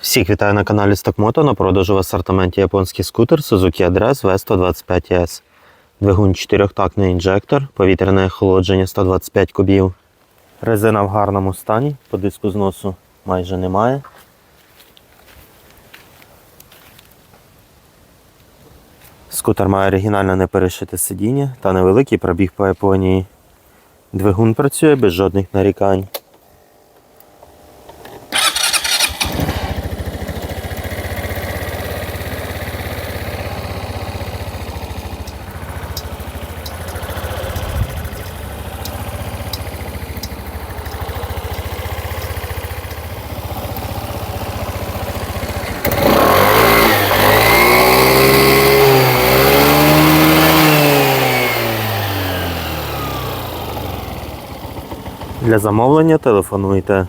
Всіх вітаю на каналі Стокмото. На продажу в асортименті японський скутер Suzuki Address V125S. Двигун 4-тактний інжектор, повітряне охолодження 125 кубів. Резина в гарному стані, по диску зносу майже немає. Скутер має оригінально неперешите сидіння та невеликий пробіг по Японії. Двигун працює без жодних нарікань. Для замовлення телефонуйте